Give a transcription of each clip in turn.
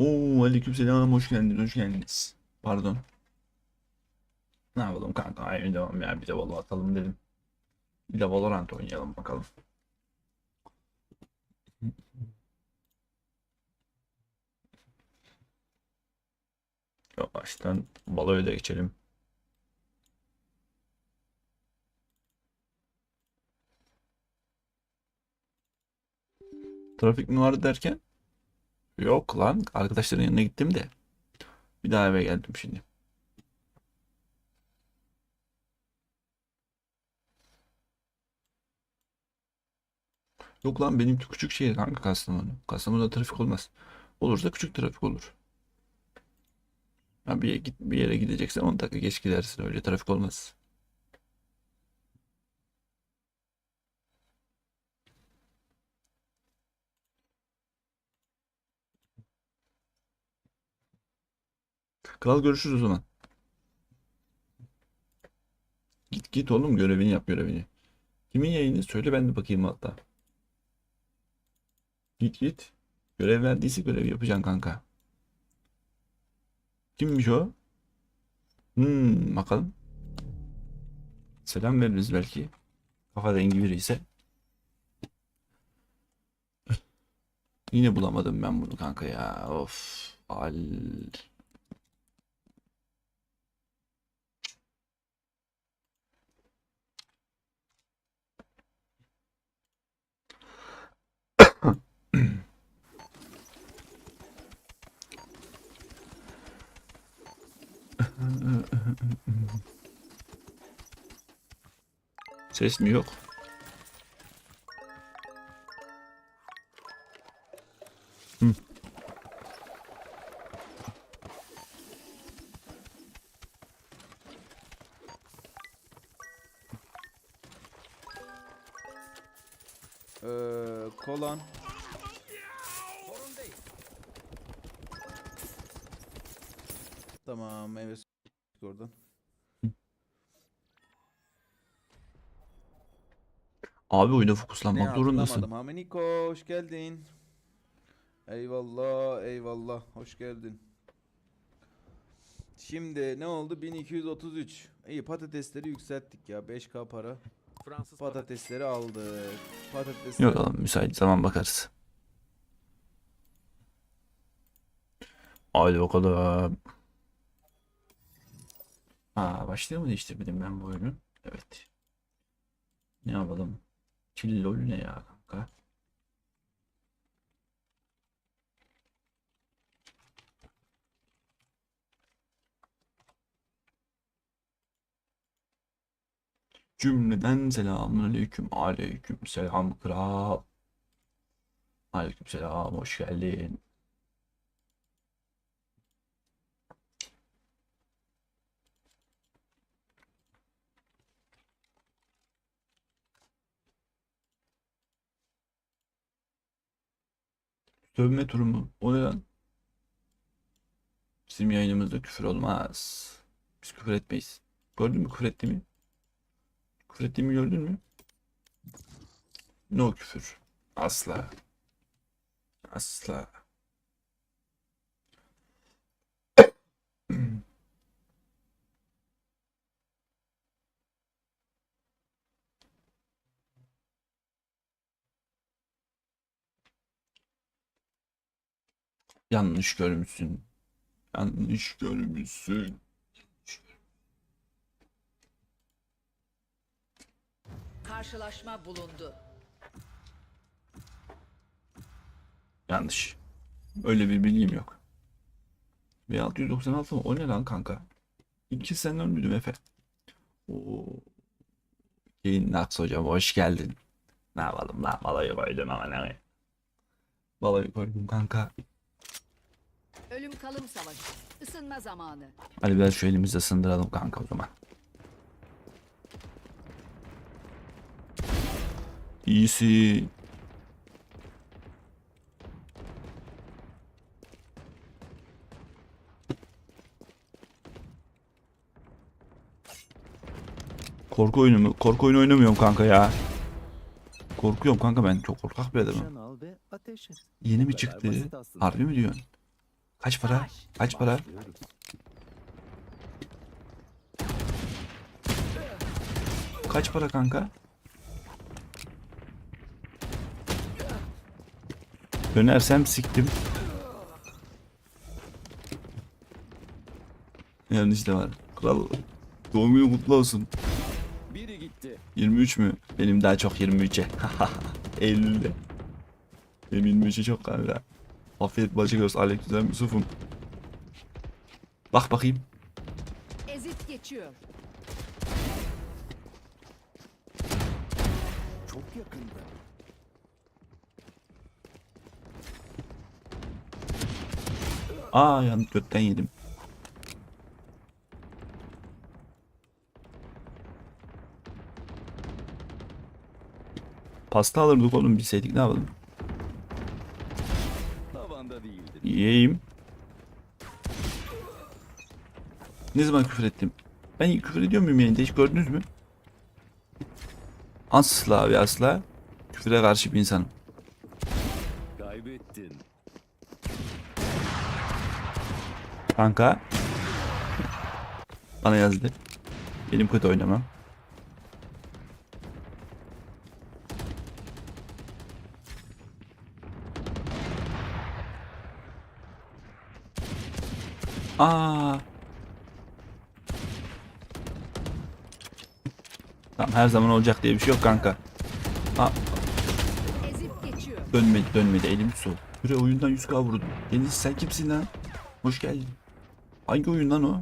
Oo aleykümselam hoş geldiniz hoş geldiniz. Pardon. Ne yapalım kanka aynı devam ya bir de Valo atalım dedim. Bir de Valorant oynayalım bakalım. Yavaştan Valo'ya da geçelim. Trafik mi vardı derken? Yok lan arkadaşların yanına gittim de. Bir daha eve geldim şimdi. Yok lan benim küçük şehir kanka Kastamonu. Kastamonu'da trafik olmaz. Olursa küçük trafik olur. Ha bir, bir yere gideceksen 10 dakika geç gidersin öyle trafik olmaz. Kral görüşürüz o zaman. Git git oğlum görevini yap görevini. Kimin yayını söyle ben de bakayım hatta. Git git. Görev verdiyse görev yapacaksın kanka. Kimmiş o? Hmm, bakalım. Selam veririz belki. Kafa dengi biri ise. Yine bulamadım ben bunu kanka ya. Of. Al. Ses mi yok? Abi oyuna Ne fokuslanmak zorundasın. hatırlamadım. Hameniko hoş geldin. Eyvallah eyvallah hoş geldin. Şimdi ne oldu? 1233. İyi patatesleri yükselttik ya 5k para. Fransız Patatesleri aldık. Patatesleri Yok oğlum müsait zaman bakarız. Haydi bakalım. Aa başlığı mı değiştirmedim ben bu oyunu? Evet. Ne yapalım? Çillol ne ya kanka? Cümleden selamun aleyküm. Aleyküm selam kral. Aleyküm selam. Hoş geldin. Sövme turu mu? O ne? Bizim yayınımızda küfür olmaz. Biz küfür etmeyiz. Gördün mü küfür ettiğimi? Küfür ettiğimi gördün mü? No küfür. Asla. Asla. Yanlış görmüşsün. Yanlış görmüşsün. Karşılaşma bulundu. Yanlış. Öyle bir bilgim yok. Ve 696 mı? O ne lan kanka? İki sene ölmüydüm Efe. Oo. Yayın Naks hocam hoş geldin. Ne yapalım lan balayı koydum ama ne? Balayı koydum kanka. Ölüm kalım savaşı. Isınma zamanı. Hadi biraz şu elimizi ısındıralım kanka o zaman. İyisin. Korku oyunu mu? Korku oyunu oynamıyorum kanka ya. Korkuyorum kanka ben çok korkak bir adamım. Yeni mi çıktı? Harbi mi diyorsun? Kaç para? Kaç para? Kaç para kanka? Dönersem siktim. Yanlış da var. Kral doğum günü kutlu olsun. Biri gitti. 23 mü? Benim daha çok 23'e. Eylül'de. Benim 23'e çok kanka. Afiyet bacı göz aleykümselam Yusuf'um. Bak bakayım. Ezip geçiyor. Çok yakında. Aa yanlış götten yedim. Pasta alırdık oğlum bilseydik ne yapalım. Yiyeyim. Ne zaman küfür ettim? Ben küfür ediyor muyum yayında hiç gördünüz mü? Asla ve asla küfüre karşı bir insanım. Kaybettin. Kanka. Bana yazdı. Benim kötü oynamam. Aa. Tamam her zaman olacak diye bir şey yok kanka. Dönmedi dönmedi elim sol. Süre oyundan 100k vurdum. Deniz sen kimsin lan? Hoş geldin. Hangi oyun lan o?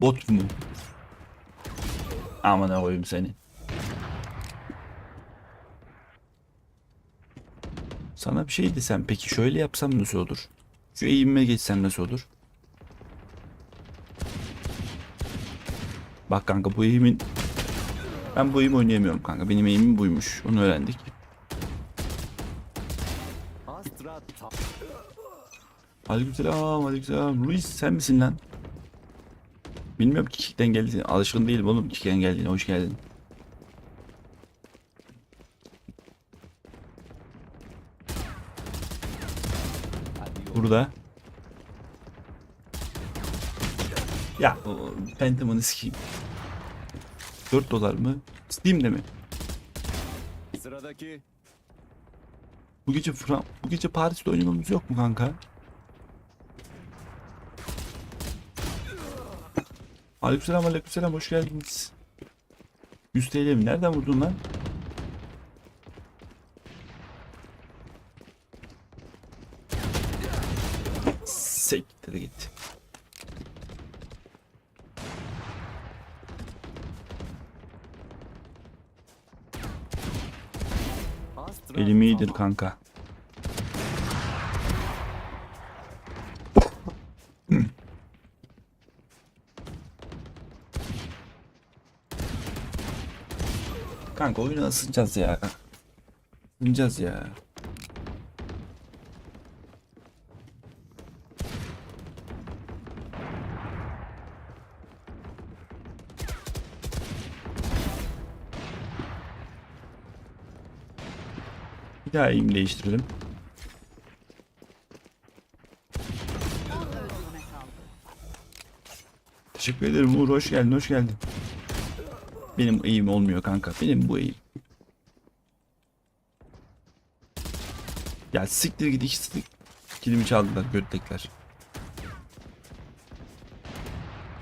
Bot mu? Aman koyayım seni. Sana bir şey desem peki şöyle yapsam nasıl olur? Şu eğimime geçsem nasıl olur? Bak kanka bu eğimin... Ben bu eğimi oynayamıyorum kanka. Benim eğimim buymuş. Onu öğrendik. Aleykümselam, aleykümselam. Luis sen misin lan? Bilmiyorum ki kickten geldiğini. Alışkın değilim oğlum kickten geldiğine. Hoş geldin. Burada. Ya Phantom'ını sikeyim. 4 dolar mı? Steam'de mi? Sıradaki. Bu gece Fran bu gece Paris'te oynamamız yok mu kanka? Aleykümselam aleykümselam hoş geldiniz. 100 TL mi? Nereden vurdun lan? Sektir git. Astra Elim iyidir kanka. Kanka oyunu ısınacağız ya. Isınacağız ya. Daha eğim değiştirelim. 10 öldürme kaldı. Teşekkür ederim Uğur hoş geldin hoş geldin. Benim eğim olmuyor kanka. Benim bu eğim. Ya siktir git ikisi kilimi çaldılar götlekler.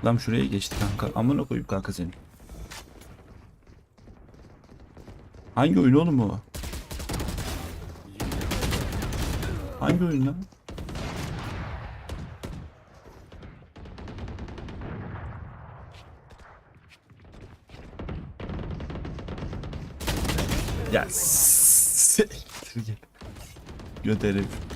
Lan şuraya geçti kanka. Amına koyup kanka seni. Hangi oyun oğlum o? Hangi oyun lan? Ya git. Göt herif.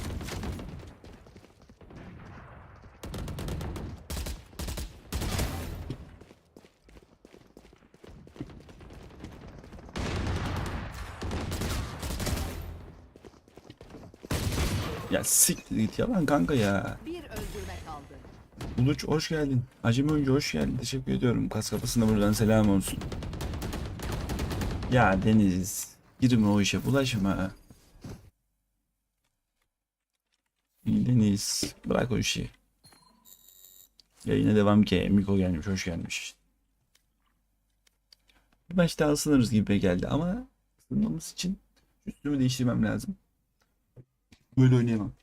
Ya siktir git yalan kanka ya. Bir öldürme kaldı. Uluç hoş geldin. Acemi oyuncu hoş geldin. Teşekkür ediyorum. Kas kapısına buradan selam olsun. Ya Deniz. Girme o işe bulaşma. Deniz. Bırak o işi. Yayına devam ki. Miko gelmiş. Hoş gelmiş. Daha ısınırız gibi geldi ama ısınmamız için üstümü değiştirmem lazım. Böyle oynayamam.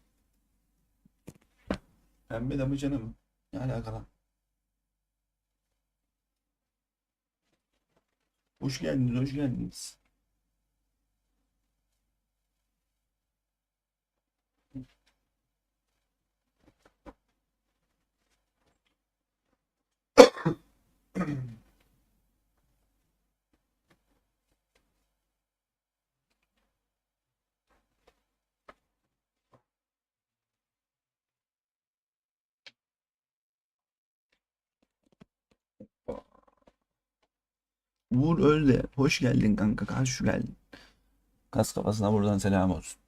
Pembe damacana mı? Ne alaka lan? Hoş geldiniz, hoş geldiniz. Vur öyle. Hoş geldin kanka. Karşı geldin. Kas kafasına buradan selam olsun.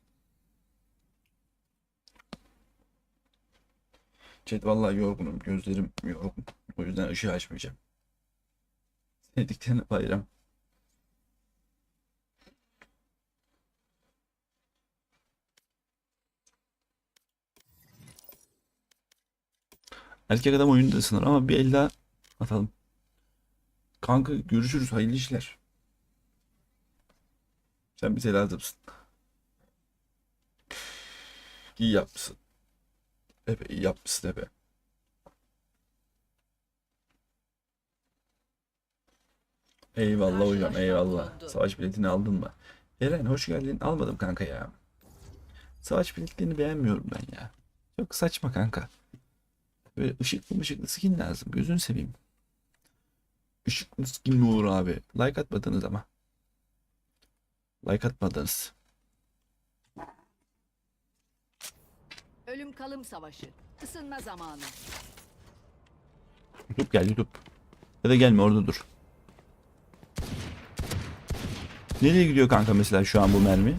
Chat vallahi yorgunum. Gözlerim yorgun. O yüzden ışığı açmayacağım. Sevdiklerine bayram. Erkek adam oyunda ısınır ama bir el daha atalım. Kanka görüşürüz. Hayırlı işler. Sen bize lazımsın. İyi yapmışsın. Ebe iyi yapmışsın ebe. Eyvallah hocam eyvallah. Savaş biletini aldın mı? Eren hoş geldin. Almadım kanka ya. Savaş biletlerini beğenmiyorum ben ya. Çok saçma kanka. Böyle ışıklı ışıklı skin lazım. Gözünü seveyim. Işıklı skin mi olur abi? Like atmadınız ama. Like atmadınız. Ölüm kalım savaşı. Isınma zamanı. YouTube gel YouTube. Ya da gelme orada dur. Nereye gidiyor kanka mesela şu an bu mermi?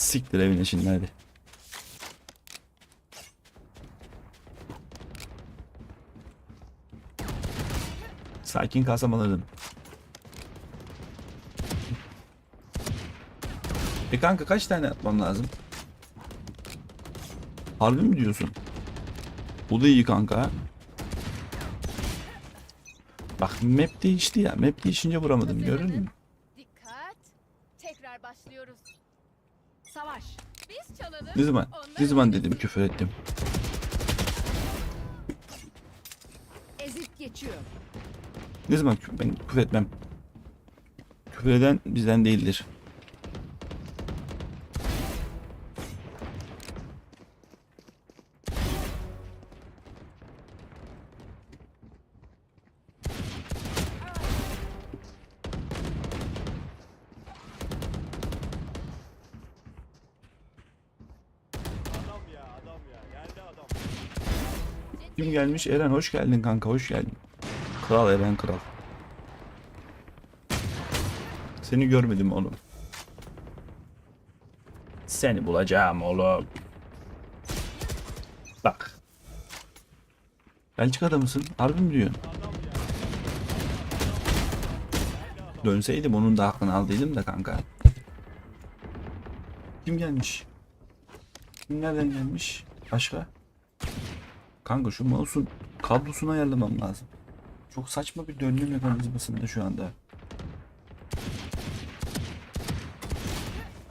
Siktir evine şimdi hadi. Sakin kalsam alırdım. E kanka kaç tane atmam lazım? Harbi mi diyorsun? Bu da iyi kanka. Bak map değişti ya. Map değişince vuramadım görür musun? Dikkat. Tekrar başlıyoruz. Savaş. Biz çalalım. Ne zaman? Ne zaman dedim küfür ettim. Ezip geçiyor. Ne zaman küfür, ben küfür etmem. Küfür eden bizden değildir. Kim gelmiş? Eren hoş geldin kanka hoş geldin. Kral Eren kral. Seni görmedim oğlum. Seni bulacağım oğlum. Bak. Belçika'da mısın? Harbi mi diyorsun? Dönseydim onun da aklını aldıydım da kanka. Kim gelmiş? Kim nereden gelmiş? Başka? Kanka şu mouse'un kablosunu ayarlamam lazım. Çok saçma bir dönme mekanizmasında şu anda.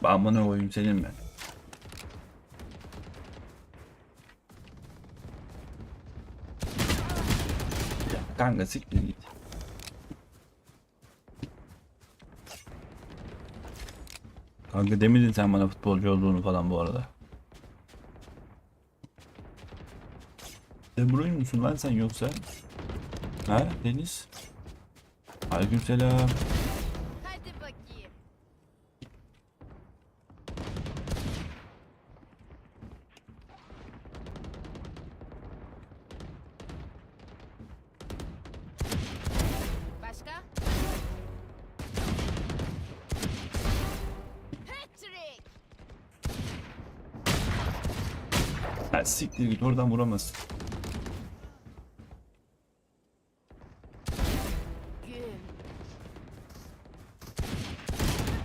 Ben bana koyayım senin. Ya kanka siktir git. Kanka demedin sen bana futbolcu olduğunu falan bu arada. De Bruyne musun lan sen yoksa? Ha Deniz? Aleykümselam. Hadi bakayım. Başka? Patrick. Ha siktir git oradan vuramazsın.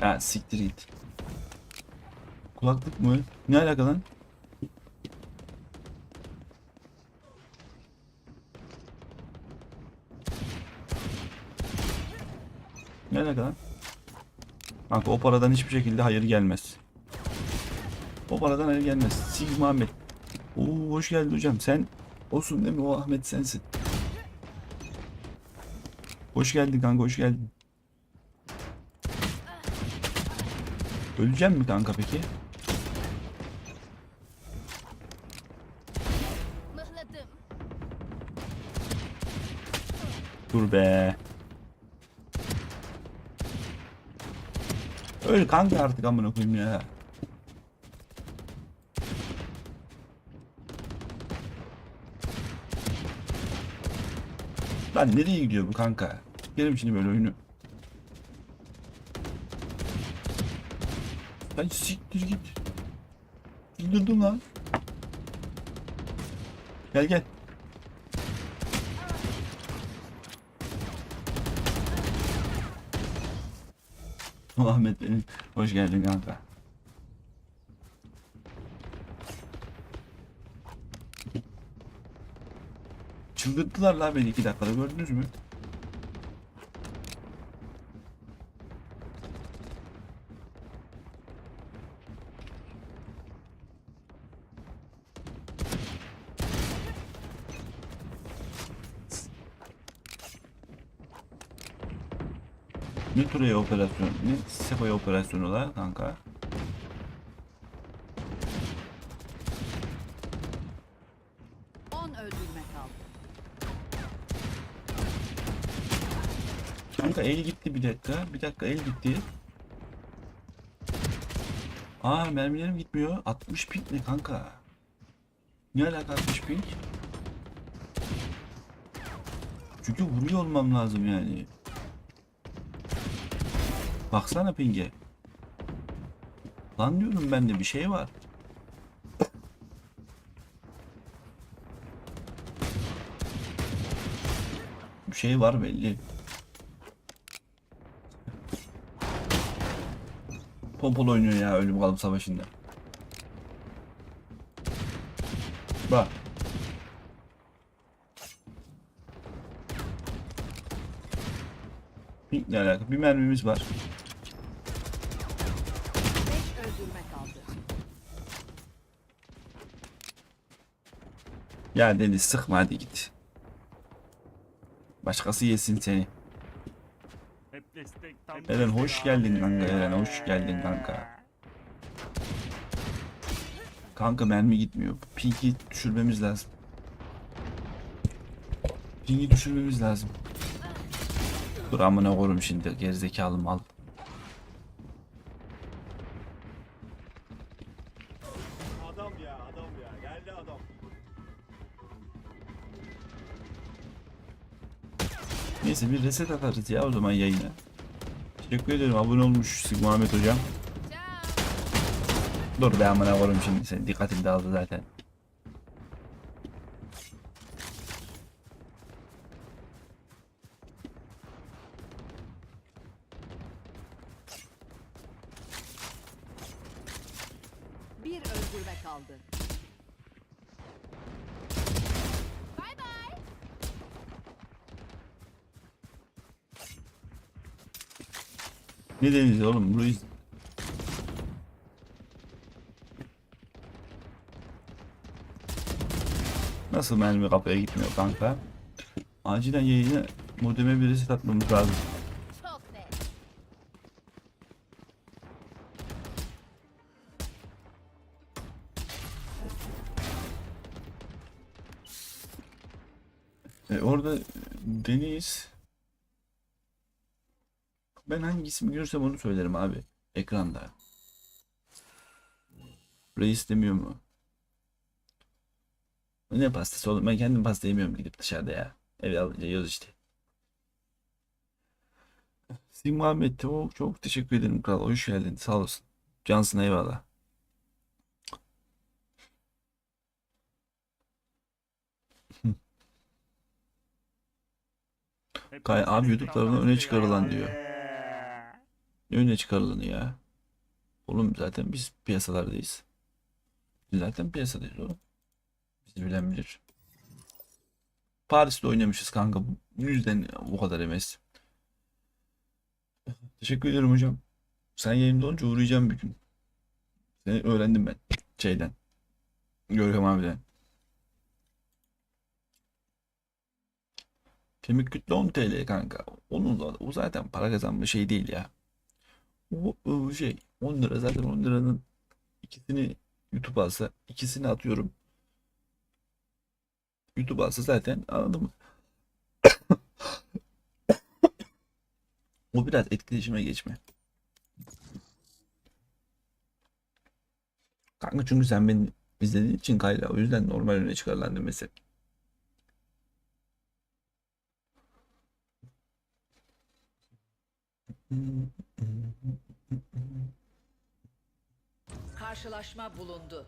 Ha siktir git. Kulaklık mı? Ne alaka lan? Ne alaka lan? Kanka o paradan hiçbir şekilde hayır gelmez. O paradan hayır gelmez. Sigma Ahmet. Oo hoş geldin hocam. Sen olsun değil mi? O Ahmet sensin. Hoş geldin kanka hoş geldin. Öleceğim mi kanka peki? Mıhladım. Dur be. Öl kanka artık amına koyayım ya. Lan nereye gidiyor bu kanka? Gelin şimdi böyle oyunu. Lan siktir git. Çıldırdım lan. Gel gel. Ahmet benim. Hoş geldin kanka. Çıldırttılar la beni iki dakikada gördünüz mü? Ne Turaya operasyon, ne Sefa'ya operasyonu la kanka? On öldürme kaldı. Kanka el gitti bir dakika. Bir dakika el gitti. Aa mermilerim gitmiyor. 60 ping ne kanka? Ne alaka 60 ping? Çünkü vuruyor olmam lazım yani. Baksana ping'e. Lan diyorum bende bir şey var. Bir şey var belli. Pompol oynuyor ya ölüm kalım savaşında. Bak. Pink ne alaka? Bir mermimiz var. Ya Deniz sıkma hadi git. Başkası yesin seni. Eren hoş geldin kanka Eren hoş geldin kanka. Kanka mermi gitmiyor. Pink'i düşürmemiz lazım. Pink'i düşürmemiz lazım. Dur amına koyayım şimdi gerizekalı mal. Neyse bir reset atarız ya o zaman yayına. Teşekkür ederim abone olmuş Sigma Ahmet hocam. Dur be amına koyayım şimdi senin dikkatin dağıldı zaten. Bir öldürme kaldı. Bay bay. Ne deniz oğlum Ruiz. Nasıl mermi kapıya gitmiyor kanka? Acilen yayına modeme bir reset atmamız lazım. E, orada Deniz ben hangi ismi görürsem onu söylerim abi ekranda. Reis demiyor mu? Ne pastası oğlum ben kendim pasta yemiyorum gidip dışarıda ya. Eve alınca yiyoruz işte. Sigma Ahmet çok, çok teşekkür ederim kral. Hoş geldin. Sağ olasın. Cansın eyvallah. Kay abi YouTube tarafından öne çıkarılan diyor. Ne öne çıkarılanı ya? Oğlum zaten biz piyasalardayız. Zaten piyasadayız oğlum. Bizi bilen bilir. Paris'te oynamışız kanka. Yüzden bu kadar MS. Teşekkür ederim hocam. Sen yayında olunca uğrayacağım bir gün. Seni öğrendim ben. Şeyden. Görkem abiden. Kemik kütle 10 TL kanka. Onun da o zaten para kazanma şey değil ya. O, o şey 10 lira zaten 10 liranın ikisini YouTube alsa ikisini atıyorum. YouTube alsa zaten anladın mı? o biraz etkileşime geçme. Kanka çünkü sen beni izlediğin için Kayra o yüzden normal öne çıkarılan demesi. Karşılaşma bulundu.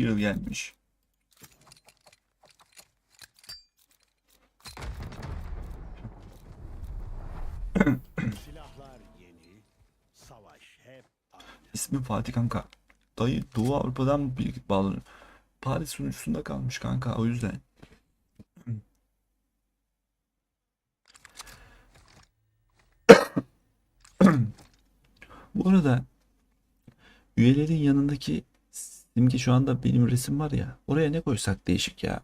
Yıl gelmiş. İsmi Fatih kanka. Dayı Doğu Avrupa'dan bir bağlanıyor. Paris sunucusunda kalmış kanka o yüzden. Bu arada üyelerin yanındaki simge şu anda benim resim var ya oraya ne koysak değişik ya.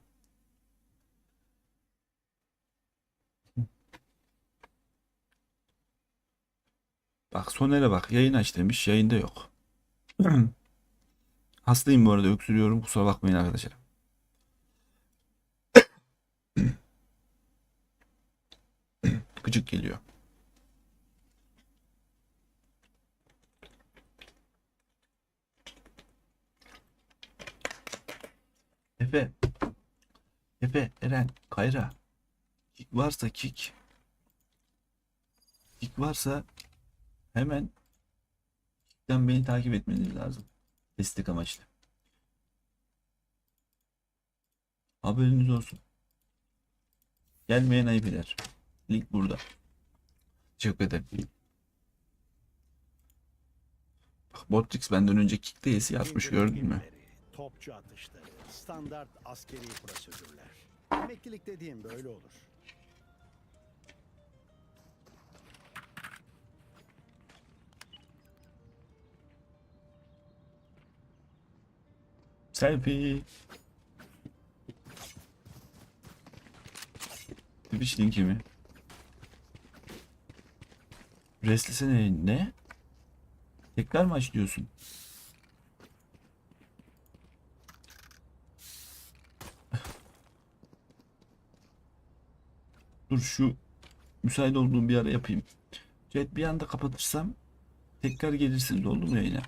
Bak Soner'e bak yayın aç demiş yayında yok. Hastayım bu arada öksürüyorum kusura bakmayın arkadaşlar. Gıcık geliyor. Efe. Efe, Eren, Kayra. Kick varsa kick. Kick varsa hemen kickten beni takip etmeniz lazım. Destek amaçlı. Haberiniz olsun. Gelmeyen ayıp eder. Link burada. Teşekkür ederim. Botrix benden önce kickte yesi İndirim gördün mü? Topçu atışları, standart askeri prosedürler. Emeklilik dediğim böyle olur. Selfie. Twitch linki mi? Restlesene ne? Tekrar mı açlıyorsun? Dur şu müsait olduğum bir ara yapayım. Chat bir anda kapatırsam tekrar gelirsiniz oldu mu yayına?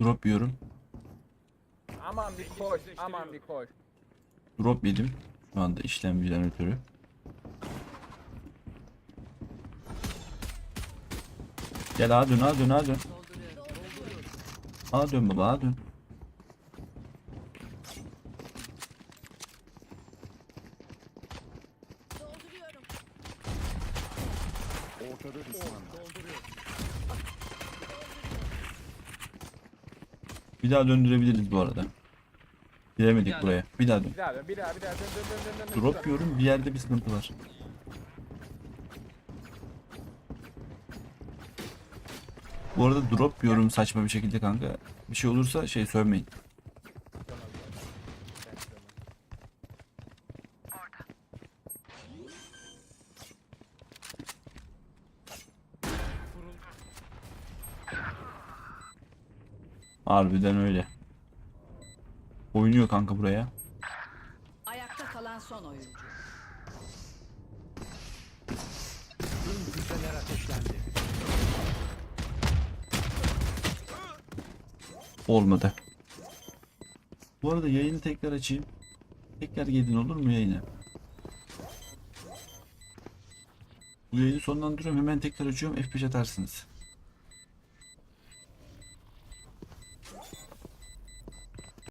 Drop yiyorum. Aman bir koş, aman bir koş. Drop yedim. Şu anda işlemciden ötürü. Gel ağa dön ağa dön ağa dön. Ağa dön baba ağa dön. Bir daha döndürebiliriz bu arada. Giremedik buraya. Bir daha dön. Bir daha dön, bir daha, bir daha dön, dön, dön, dön, dön. Drop yiyorum bir yerde bir sıkıntı var. Bu arada drop yiyorum saçma bir şekilde kanka. Bir şey olursa şey sövmeyin. Harbiden öyle. Oynuyor kanka buraya. Ayakta kalan son oyuncu. Tüm füzeler ateşlendi. Olmadı. Bu arada yayını tekrar açayım. Tekrar gelin olur mu yayına? Bu yayını sonlandırıyorum. Hemen tekrar açıyorum. F5 atarsınız.